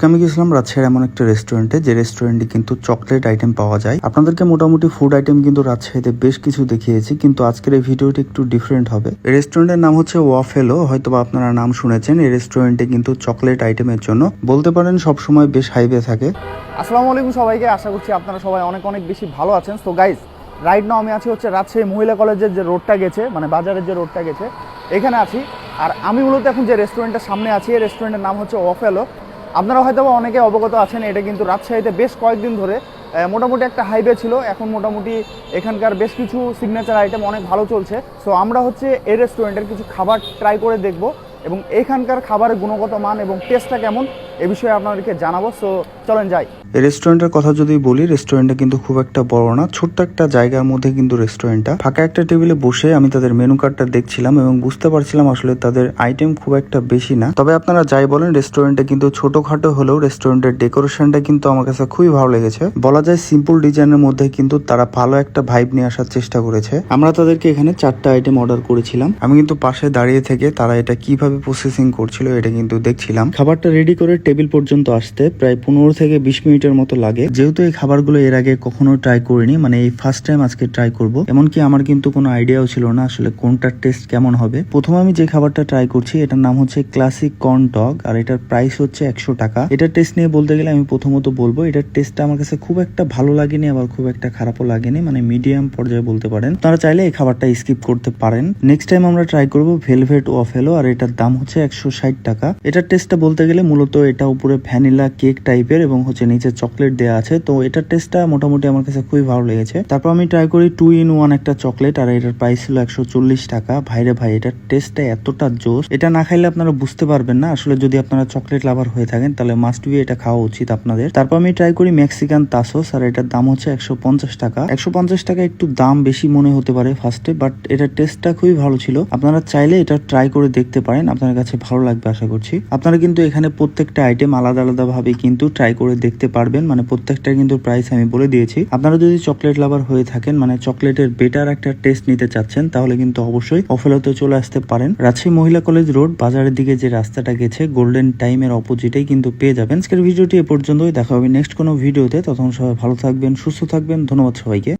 আজকে আমি গেছিলাম রাজশাহীর এমন একটা রেস্টুরেন্টে যে রেস্টুরেন্টে কিন্তু চকলেট আইটেম পাওয়া যায়। আপনাদেরকে মোটামুটি ফুড আইটেম কিন্তু রাজশাহীতে বেশ কিছু দেখিয়েছি, কিন্তু আজকের এই ভিডিওটি একটু ডিফারেন্ট হবে। রেস্টুরেন্টের নাম হচ্ছে ওয়াফেলো হয়তোবা আপনারা নাম শুনেছেন, এই রেস্টুরেন্টে কিন্তু চকলেট আইটেমের জন্য। বলতে পারেন সবসময় বেশ হাইবে থাকে। আসসালামু আলাইকুম সবাইকে, আশা করছি আপনারা সবাই অনেক অনেক বেশি ভালো আছেন। তো গাইজ রাইট নাও আমি আছি হচ্ছে রাজশাহী মহিলা কলেজের যে রোডটা গেছে মানে বাজারের যে রোডটা গেছে, এখানে আছি। আর আমি মূলত এখন যে রেস্টুরেন্টের সামনে আছি, এই রেস্টুরেন্টের নাম হচ্ছে অফেলো আপনারা হয়তো অনেকে অবগত আছেন, এটা কিন্তু রাজশাহীতে বেশ কয়েকদিন ধরে মোটামুটি একটা হাইওয়ে ছিল। এখন মোটামুটি এখানকার বেশ কিছু সিগনেচার আইটেম অনেক ভালো চলছে। সো আমরা হচ্ছে এই রেস্টুরেন্টের কিছু খাবার ট্রাই করে দেখব এবং এখানকার খাবারের গুণগত মান এবং টেস্টটা কেমন এ বিষয়ে আপনাদেরকে জানাব সো চলেন যাই। রেস্টুরেন্টের কথা যদি বলি রেস্টুরেন্টটা কিন্তু খুব একটা বড় না, ছোট্ট একটা জায়গার মধ্যে কিন্তু রেস্টুরেন্টটা ফাঁকা একটা টেবিলে বসে আমি তাদের মেনু কার্ডটা দেখছিলাম এবং বুঝতে পারছিলাম আসলে তাদের আইটেম খুব একটা বেশি না। তবে আপনারা যাই বলেন রেস্টুরেন্টে কিন্তু ছোটখাটো হলেও রেস্টুরেন্টের ডেকোরেশনটা কিন্তু আমার কাছে খুবই ভালো লেগেছে। বলা যায় সিম্পল ডিজাইনের মধ্যে কিন্তু তারা ভালো একটা ভাইব নিয়ে আসার চেষ্টা করেছে। আমরা তাদেরকে এখানে চারটা আইটেম অর্ডার করেছিলাম। আমি কিন্তু পাশে দাঁড়িয়ে থেকে তারা এটা কীভাবে প্রসেসিং করছিল এটা কিন্তু দেখছিলাম। খাবারটা রেডি করে টেবিল পর্যন্ত আসতে প্রায় পনেরো থেকে বিশ মিনিটের মতো লাগে। যেহেতু এই খাবারগুলো এর আগে কখনো ট্রাই করিনি মানে এই ফার্স্ট টাইম আজকে ট্রাই করব। এমনকি আমার কিন্তু কোনো আইডিয়াও ছিল না আসলে কোনটার টেস্ট কেমন হবে। প্রথমে আমি যে খাবারটা ট্রাই করছি, এটার নাম হচ্ছে ক্লাসিক কর্ন টক আর এটার প্রাইস হচ্ছে একশো টাকা। এটার টেস্ট নিয়ে বলতে গেলে আমি প্রথমত বলব, এটার টেস্টটা আমার কাছে খুব একটা ভালো লাগেনি, আবার খুব একটা খারাপও লাগেনি মানে মিডিয়াম পর্যায়ে বলতে পারেন। তারা চাইলে এই খাবারটা স্কিপ করতে পারেন। নেক্সট টাইম আমরা ট্রাই করব ভেলভেট ওয়াফেলো আর এটার দাম হচ্ছে একশো ষাট টাকা। এটার টেস্টটা বলতে গেলে মূলত এটা উপরে ভ্যানিলা কেক টাইপের এবং হচ্ছে নিচে চকলেট দেওয়া আছে। তো এটার টেস্টটা মোটামুটি আমার কাছে খুবই ভালো লেগেছে। তারপর আমি ট্রাই করি টু ইন ওয়ান একটা চকলেট। আর এটার প্রাইস ছিল একশো চল্লিশ টাকা। ভাইরে ভাই, এটার টেস্টটা এতটা জোস। এটা না খাইলে আপনারা বুঝতে পারবেন না। আসলে যদি আপনারা চকলেট লাভার হয়ে থাকেন, তাহলে মাস্ট বি এটা খাওয়া উচিত আপনাদের। তারপর আমি ট্রাই করি মেক্সিকান তাসোস আর এটার দাম হচ্ছে একশো পঞ্চাশ টাকা। একশো পঞ্চাশ টাকা একটু দাম বেশি মনে হতে পারে ফার্স্টে বাট এটার টেস্টটা খুবই ভালো ছিল। আপনারা চাইলে এটা ট্রাই করে দেখতে পারেন। আপনার কাছে ভালো লাগবে আশা করছি। আপনারা কিন্তু এখানে প্রত্যেকটা আইটেম আলাদা আলাদা ভাবে কিন্তু ট্রাই করে দেখতে পারবেন। মানে প্রত্যেকটা কিন্তু প্রাইস আমি বলে দিয়েছি। আপনারা যদি চকলেট লাভার হয়ে থাকেন মানে চকলেটের বেটার একটা টেস্ট নিতে চাচ্ছেন, তাহলে কিন্তু অবশ্যই অফেলতে চলে আসতে পারেন। রাজশাহী মহিলা কলেজ রোড বাজারের দিকে যে রাস্তাটা গেছে গোল্ডেন টাইমের অপোজিটেই কিন্তু পেয়ে যাবেন। আজকের ভিডিওটি এ পর্যন্তই। দেখা হবে নেক্সট কোনো ভিডিওতে। তখন সবাই ভালো থাকবেন, সুস্থ থাকবেন। ধন্যবাদ সবাইকে।